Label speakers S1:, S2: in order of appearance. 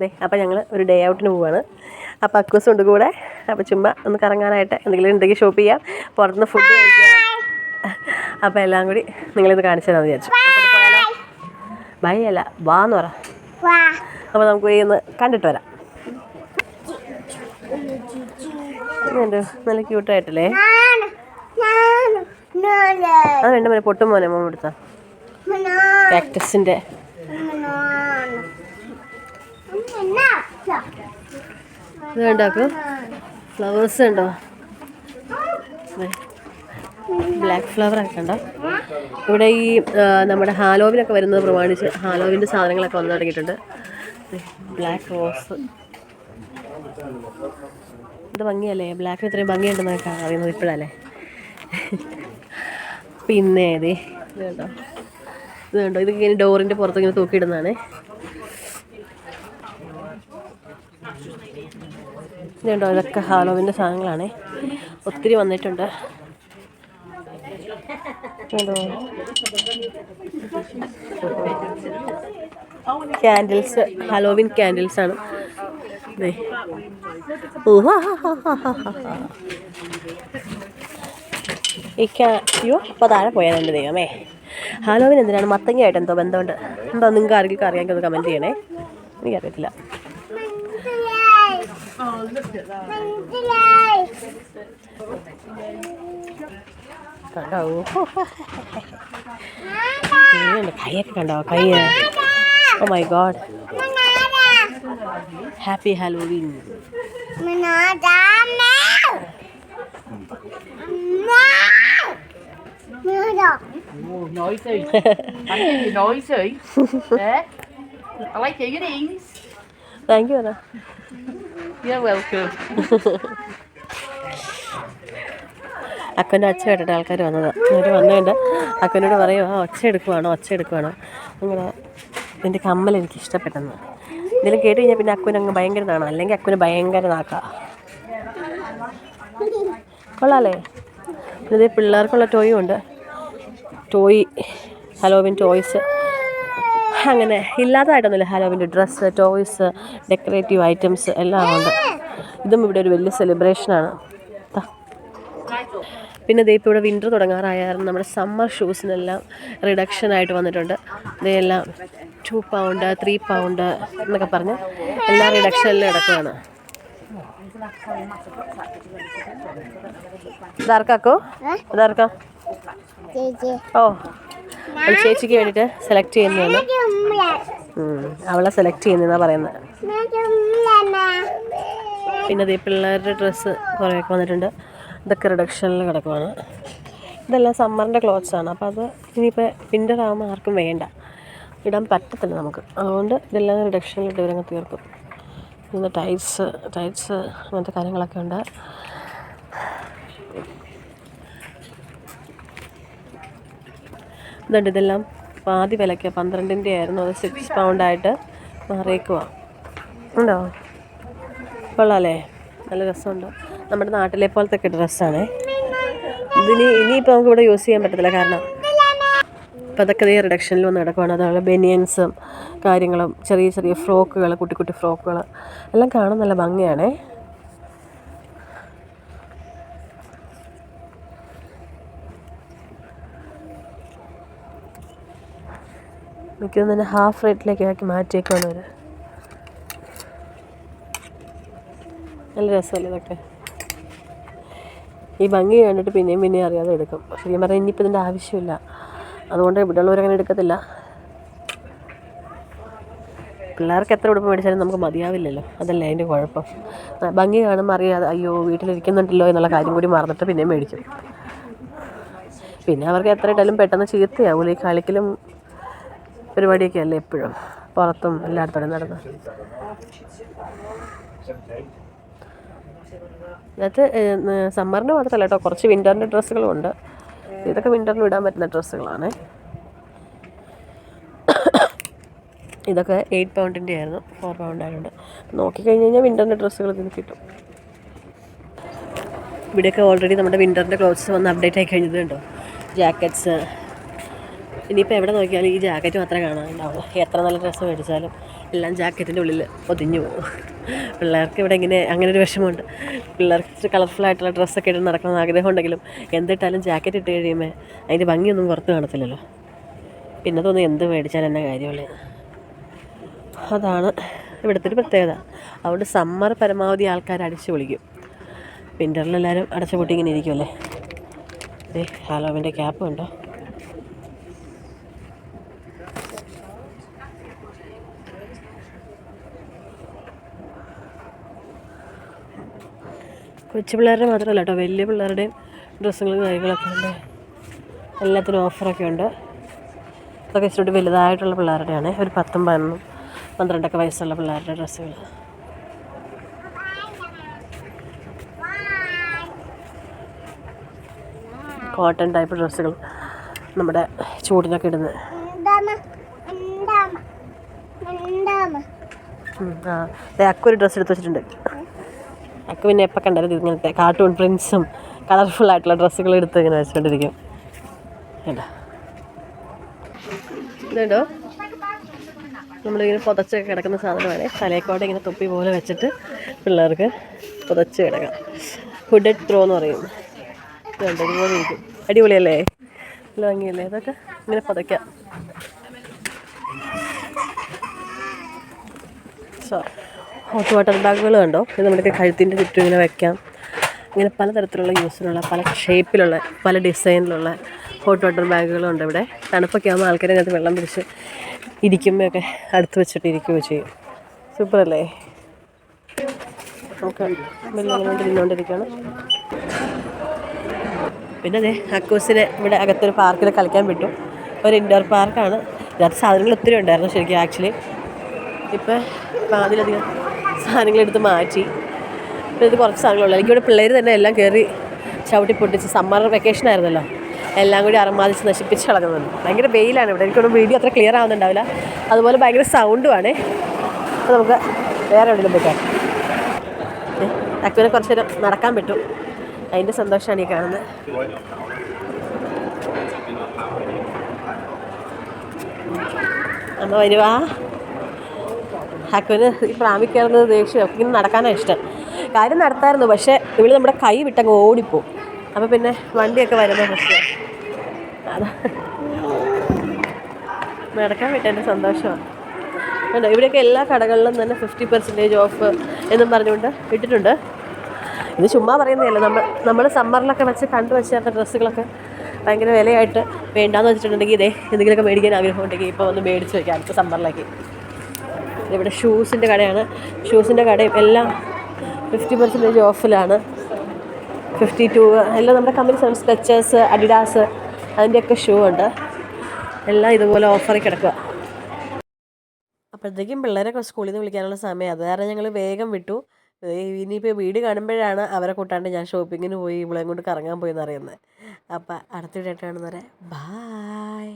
S1: ദേ അപ്പോൾ ഞങ്ങൾ ഒരു ഡേ ഔട്ടിന് പോവാണ്. അപ്പോൾ അക്വസ് ഉണ്ട് കൂടെ. അപ്പോൾ ചുമ്മാ ഒന്ന് കറങ്ങാനായിട്ട് എന്തെങ്കിലും ഉണ്ടെങ്കിൽ ഷോപ്പ് ചെയ്യാം. പുറത്തുനിന്ന് ഫുഡ് കഴിക്കാം. അപ്പോൾ എല്ലാം കൂടി നിങ്ങളിത് കാണിച്ചു തരാമെന്ന് വിചാരിച്ചു. ബൈ അല്ല വാ എന്ന് പറ.
S2: അപ്പം
S1: അപ്പോൾ നമുക്ക് പോയി ഒന്ന് കണ്ടിട്ട് വരാം. നല്ല ക്യൂട്ടായിട്ടല്ലേ അത് വേണ്ട മോനെ പൊട്ടും മോനെ മോൻ എടുത്താ.
S2: നാണ്
S1: ഇത് കണ്ടോ ഫ്ലവേഴ്സ് ഉണ്ടോ ബ്ലാക്ക് ഫ്ലവർ ഒക്കെ ഇവിടെ ഈ നമ്മുടെ ഹാലോവിനൊക്കെ വരുന്നത് പ്രമാണിച്ച് ഹാലോവിന്റെ സാധനങ്ങളൊക്കെ വന്നു തുടങ്ങിയിട്ടുണ്ട്. ബ്ലാക്ക് റോസ് ഇത് ഭംഗിയല്ലേ? ബ്ലാക്കിന് ഇത്രയും ഭംഗിയുണ്ടെന്നൊക്കെ അറിയുന്നത് ഇപ്പോഴല്ലേ? പിന്നെ ഇതേ കണ്ടോ ഇത് കണ്ടോ ഇത് ഇങ്ങനെ ഡോറിന്റെ പുറത്ത് ഇങ്ങനെ തൂക്കിയിടുന്നതാണ്. ഇതുണ്ടോ? ഇതൊക്കെ ഹാലോവിന്റെ സാധനങ്ങളാണേ. ഒത്തിരി വന്നിട്ടുണ്ട്? ക്യാൻഡിൽസ് ഹലോവിൻ ക്യാൻഡിൽസ് ആണ്. ഈ ക്യാ അയ്യോ അപ്പോൾ താഴെ പോയാൽ ദൈവമേ. ഹാലോവിൻ എന്തിനാണ്? മത്തങ്ങയായിട്ട് എന്തോ ബന്ധമുണ്ട്. എന്തോ നിങ്ങൾക്ക് ആർക്കും അറിയാമെങ്കിൽ ഒന്ന് കമന്റ് ചെയ്യണേ. എനിക്കറിയത്തില്ല. കണ്ടോ ഇങ്ങനെയുണ്ട്. കൈയൊക്കെ കണ്ടോ കൈ oh my God happy Halloween
S3: Oh, noisy. I think you're noisy. yeah. I like earrings.
S1: Thank you അതാ
S3: You're welcome.
S1: അക്കന്റെ ഒച്ച കേട്ടിട്ട് ആൾക്കാർ വന്നത്. അവർ വന്നുകൊണ്ട് അക്കനോട് പറയും ആ ഒച്ച എടുക്കുവാണോ? ഒച്ച എടുക്കുവാണോ? അങ്ങനെ എന്റെ കമ്മൽ എനിക്ക് ഇഷ്ടപ്പെട്ടെന്ന്. എന്തെങ്കിലും കേട്ട് കഴിഞ്ഞാൽ പിന്നെ അക്കുവിന് അങ്ങ് ഭയങ്കര നാണോ. അല്ലെങ്കിൽ അക്കുവിന് ഭയങ്കര നാക്കാം. കൊള്ളാലേ പിന്നെ പിള്ളേർക്കുള്ള ടോയും ഉണ്ട്. Toy Halloween toys. അങ്ങനെ ഇല്ലാത്തതായിട്ടൊന്നുമില്ല ഹലോവിന്റെ ഡ്രസ്സ് ടോയ്സ് ഡെക്കറേറ്റീവ് ഐറ്റംസ് എല്ലാം ഉണ്ട്. ഇതും ഇവിടെ ഒരു വലിയ സെലിബ്രേഷനാണ്. പിന്നെ ദേ ഇപ്പോൾ ഇവിടെ വിന്റർ തുടങ്ങാറായായിരുന്നു. നമ്മുടെ സമ്മർ ഷൂസിനെല്ലാം റിഡക്ഷൻ ആയിട്ട് വന്നിട്ടുണ്ട്. ഇതെല്ലാം ടു പൗണ്ട് ത്രീ പൗണ്ട് എന്നൊക്കെ പറഞ്ഞ് എല്ലാ റിഡക്ഷനിലും കിടക്കുകയാണ് ഇതാർക്കാക്കോ ഇതാർക്കാ ഓ. അത് ചേച്ചിക്ക് വേണ്ടിയിട്ട് സെലക്ട് ചെയ്യുന്നതാണ്. അവളെ സെലക്ട് ചെയ്യുന്നതെന്നാണ് പറയുന്നത് പിന്നെ ഈ പിള്ളേരുടെ ഡ്രസ്സ് കുറേയൊക്കെ വന്നിട്ടുണ്ട്. ഇതൊക്കെ റിഡക്ഷനിൽ കിടക്കുവാണ്. ഇതെല്ലാം സമ്മറിന്റെ ക്ലോത്ത്സ് ആണ്. അപ്പോൾ അത് ഇനിയിപ്പോൾ വിന്റർ ആകുമ്പോൾ ആർക്കും വേണ്ട. ഇടാൻ പറ്റത്തില്ല നമുക്ക്. അതുകൊണ്ട് ഇതെല്ലാം റിഡക്ഷനിൽ ഇട്ട് ഇവരങ്ങ് തീർക്കും. പിന്നെ ടൈറ്റ്സ് ടൈറ്റ്സ് അങ്ങനത്തെ കാര്യങ്ങളൊക്കെ ഉണ്ട്. ഇതുണ്ട് ഇതെല്ലാം പാതി വിലയ്ക്ക്. പന്ത്രണ്ടിന്റെ ആയിരുന്നു. അത് സിക്സ് പൗണ്ടായിട്ട് മാറിയേക്കുക ഉണ്ടോ? കൊള്ളാമല്ലേ നല്ല രസമുണ്ട്. നമ്മുടെ നാട്ടിലെ പോലത്തെ ഒക്കെ ഡ്രസ്സാണ്. ഇതിന് ഇനിയിപ്പോൾ നമുക്ക് ഇവിടെ യൂസ് ചെയ്യാൻ പറ്റത്തില്ല. കാരണം ഇപ്പോൾ അതൊക്കെ ഈ റിഡക്ഷനിൽ വന്ന് കിടക്കുവാണ്. അതുപോലെ ബനിയൻസും കാര്യങ്ങളും ചെറിയ ചെറിയ ഫ്രോക്കുകൾ കുട്ടി കുട്ടി ഫ്രോക്കുകൾ എല്ലാം കാണാൻ നല്ല ഭംഗിയാണേ. മിക്കതും തന്നെ ഹാഫ് റേറ്റിലേക്ക് ആക്കി മാറ്റിയേക്കാണ് അവർ നല്ല രസമല്ലേ ഇതൊക്കെ? ഈ ഭംഗി കണ്ടിട്ട് പിന്നെയും പിന്നെയും അറിയാതെ എടുക്കും. ശരിക്കും പറഞ്ഞാൽ ഇനിയിപ്പോൾ ഇതിന്റെ ആവശ്യമില്ല. അതുകൊണ്ട് ഇവിടെ ഉള്ളവരങ്ങനെ എടുക്കത്തില്ല. പിള്ളേർക്ക് എത്ര ഉടുപ്പ് മേടിച്ചാലും നമുക്ക് മതിയാവില്ലല്ലോ. അതല്ലേ അതിന്റെ കുഴപ്പം. ഭംഗി കാണുമ്പോൾ അറിയാതെ അയ്യോ വീട്ടിലിരിക്കുന്നുണ്ടല്ലോ എന്നുള്ള കാര്യം കൂടി മറന്നിട്ട് പിന്നെയും മേടിക്കും. പിന്നെ അവർക്ക് എത്ര ഇട്ടാലും പെട്ടെന്ന് ചീത്തയാവൂല ഈ കളിക്കലും പരിപാടിയൊക്കെ അല്ലേ എപ്പോഴും? പുറത്തും എല്ലായിടത്തോടെ നടന്ന്. ഇതിനകത്ത് സമ്മറിന്റെ മാത്രമല്ല കേട്ടോ കുറച്ച് വിന്ററിന്റെ ഡ്രസ്സുകളും ഉണ്ട്. ഇതൊക്കെ വിന്ററിന് ഇടാൻ പറ്റുന്ന ഡ്രസ്സുകളാണ്. ഇതൊക്കെ എയ്റ്റ് പൗണ്ടിന്റെ ആയിരുന്നു ഫോർ പൗണ്ട് ആയതുകൊണ്ട് നോക്കിക്കഴിഞ്ഞ് കഴിഞ്ഞാൽ വിന്ററിന്റെ ഡ്രസ്സുകൾ ഇതിന് കിട്ടും. ഇവിടെയൊക്കെ ഓൾറെഡി നമ്മുടെ വിന്ററിന്റെ ക്ലോത്ത്സ് വന്ന് അപ്ഡേറ്റ് ആയി കഴിഞ്ഞത് കണ്ടോ ജാക്കറ്റ്സ് ഇനിയിപ്പോൾ എവിടെ നോക്കിയാലും ഈ ജാക്കറ്റ് മാത്രമേ കാണാനുണ്ടാവുള്ളൂ. എത്ര നല്ല ഡ്രസ്സ് മേടിച്ചാലും എല്ലാം ജാക്കറ്റിന്റെ ഉള്ളിൽ ഒതിഞ്ഞു പോകും. പിള്ളേർക്ക് ഇവിടെ ഇങ്ങനെ അങ്ങനെ ഒരു വിഷമമുണ്ട്. പിള്ളേർക്ക് ഇച്ചിരി കളർഫുൾ ആയിട്ടുള്ള ഡ്രസ്സൊക്കെ ഇട്ട് നടക്കണമെന്ന് ആഗ്രഹം ഉണ്ടെങ്കിലും എന്തിട്ടാലും ജാക്കറ്റ് ഇട്ട് കഴിയുമ്പോൾ അതിന്റെ ഭംഗിയൊന്നും പുറത്ത് കാണത്തില്ലല്ലോ. പിന്നെ തോന്നുന്നു എന്ത് മേടിച്ചാലും എന്നെ കാര്യമുള്ളത് അതാണ് ഇവിടുത്തെ ഒരു പ്രത്യേകത. അതുകൊണ്ട് സമ്മർ പരമാവധി ആൾക്കാർ അടിച്ചു പൊളിക്കും. വിന്ററിലെല്ലാവരും അടച്ചു പൊട്ടി ഇങ്ങനെ ഇരിക്കുമല്ലേ അതെ ഹാലോവിന്റെ ക്യാപ്പ് ഉണ്ടോ കൊച്ചു പിള്ളേരുടെ മാത്രമല്ല കേട്ടോ വലിയ പിള്ളേരുടെയും ഡ്രസ്സുകളും കാര്യങ്ങളൊക്കെ ഉണ്ട്. എല്ലാത്തിനും ഓഫറൊക്കെ ഉണ്ട്. അതൊക്കെ ഇച്ചിരി വലുതായിട്ടുള്ള പിള്ളേരുടെയാണ് ഒരു പത്തും പതിനൊന്നും പന്ത്രണ്ടൊക്കെ വയസ്സുള്ള പിള്ളേരുടെ ഡ്രസ്സുകൾ കോട്ടൺ ടൈപ്പ് ഡ്രസ്സുകൾ നമ്മുടെ ചൂടിനൊക്കെ ഇടുന്നത് ആ. അക്കൊരു ഡ്രസ്സ് എടുത്ത് വെച്ചിട്ടുണ്ട്. അക്ക് പിന്നെ എപ്പോൾ കണ്ടാലും ഇങ്ങനത്തെ കാർട്ടൂൺ പ്രിൻസും കളർഫുൾ ആയിട്ടുള്ള ഡ്രസ്സുകൾ എടുത്ത് ഇങ്ങനെ വെച്ചുകൊണ്ടിരിക്കും കേട്ടോ നമ്മളിങ്ങനെ പുതച്ചൊക്കെ കിടക്കുന്ന സാധനമാണ്. തലേക്കോടെ ഇങ്ങനെ തൊപ്പി പോലെ വെച്ചിട്ട് പിള്ളേർക്ക് പുതച്ച് കിടക്കാം. ഹുഡഡ് ത്രോ എന്ന് പറയും. ഇതുണ്ട് ഇതുപോലെ ഇരിക്കും. അടിപൊളിയല്ലേ? നല്ല ഭംഗിയല്ലേ? ഇതൊക്കെ ഇങ്ങനെ പുതയ്ക്കാം. സോ ഹോട്ട് വാട്ടർ ബാഗുകൾ കണ്ടോ? ഇത് നമുക്ക് കഴുത്തിന്റെ ചുറ്റും ഇങ്ങനെ വെക്കാം. ഇങ്ങനെ പലതരത്തിലുള്ള യൂസിലുള്ള പല ഷേപ്പിലുള്ള പല ഡിസൈനിലുള്ള ഹോട്ട് വാട്ടർ ബാഗുകളുണ്ട് ഇവിടെ. തണുപ്പൊക്കെ ആകുമ്പോൾ ആൾക്കാരെ അതിനകത്ത് വെള്ളം പിടിച്ച് ഇരിക്കുമ്പോഴൊക്കെ അടുത്ത് വെച്ചിട്ട് ഇരിക്കുകയോ ചെയ്യും. സൂപ്പറല്ലേ നമുക്ക് വെള്ളം ഇരുന്നുകൊണ്ടിരിക്കുകയാണ് പിന്നെ അതെ അക്കൂസിനെ ഇവിടെ അകത്തൊരു പാർക്കിൽ കളിക്കാൻ വിട്ടു. ഒരു ഇൻഡോർ പാർക്കാണ് ഇതിനകത്ത് സാധനങ്ങൾ ഒത്തിരി ഉണ്ടായിരുന്നു ശരിക്കും ആക്ച്വലി ഇപ്പം ഇപ്പം എടുത്ത് മാറ്റി. പിന്നെ ഇത് കുറച്ച് സാധനങ്ങളുള്ളൂ. എനിക്കിവിടെ പിള്ളേർ തന്നെ എല്ലാം കയറി ചവിട്ടി പൊട്ടിച്ച് സമ്മർ വെക്കേഷൻ ആയിരുന്നല്ലോ. എല്ലാം കൂടി അറമാതിച്ച് നശിപ്പിച്ച് കളഞ്ഞുണ്ട് ഭയങ്കര വെയിലാണ് ഇവിടെ. എനിക്കൊരു വീഡിയോ അത്ര ക്ലിയർ ആവുന്നുണ്ടാവില്ല. അതുപോലെ ഭയങ്കര സൗണ്ടുമാണ് അപ്പോൾ നമുക്ക് വേറെ എവിടെയെങ്കിലും പോയിക്കാം അക്കുവിനെ കുറച്ച് നേരം നടക്കാൻ പറ്റും. അതിന്റെ സന്തോഷമാണ് ഈ കാണുന്നത്. അമ്മ വരുവാ. ഹക്കുവിന് ഈ പ്രാമി കയറുന്നത് ദേഷ്യം ഇങ്ങനെ നടക്കാനാണ് ഇഷ്ടം. കാര്യം നടത്തായിരുന്നു പക്ഷേ ഇവൾ നമ്മുടെ കൈ വിട്ടങ്ങ് ഓടിപ്പോവും. അപ്പോൾ പിന്നെ വണ്ടിയൊക്കെ വരുന്ന പ്രശ്നം. നടക്കാൻ വിട്ടതിന്റെ സന്തോഷമാണ്. കണ്ടോ ഇവിടെയൊക്കെ എല്ലാ കടകളിലും തന്നെ ഫിഫ്റ്റി പെർസെന്റേജ് ഓഫ് എന്നും പറഞ്ഞുകൊണ്ട് ഇട്ടിട്ടുണ്ട്. ഇത് ചുമ്മാ പറയുന്നതല്ല നമ്മൾ നമ്മൾ സമ്മറിലൊക്കെ വെച്ച് കണ്ടു വെച്ചേർത്ത ഡ്രസ്സുകളൊക്കെ ഭയങ്കര വിലയായിട്ട് വേണ്ടാന്ന് വെച്ചിട്ടുണ്ടെങ്കിൽ ഇതേ എന്തെങ്കിലുമൊക്കെ മേടിക്കാൻ ആഗ്രഹം ഉണ്ടെങ്കിൽ ഇപ്പോൾ ഒന്ന് മേടിച്ച് വയ്ക്കാം അടുത്ത സമ്മറിലേക്ക് ഇവിടെ ഷൂസിന്റെ കടയാണ്. ഷൂസിന്റെ കടയും എല്ലാം ഫിഫ്റ്റി പെർസെന്റേജ് ഓഫിലാണ്. ഫിഫ്റ്റി ടു എല്ലാം നമ്മുടെ കമ്പനി സ്കെച്ചേഴ്സ് അഡിഡാസ് അതിന്റെയൊക്കെ ഷൂ ഉണ്ട്. എല്ലാം ഇതുപോലെ ഓഫറിൽ കിടക്കുക അപ്പോഴത്തേക്കും പിള്ളേരൊക്കെ സ്കൂളിൽ നിന്ന് വിളിക്കാനുള്ള സമയം. അത് കാരണം ഞങ്ങൾ വേഗം വിട്ടു. ഇനിയിപ്പോൾ വീട് കാണുമ്പോഴാണ് അവരെ കൂട്ടാണ്ട് ഞാൻ ഷോപ്പിങ്ങിന് പോയി ഇവളെയും കൊണ്ട് കറങ്ങാൻ പോയി എന്നറിയുന്നത് അപ്പം അടുത്ത വീടായിട്ട് പറയാം ബായ്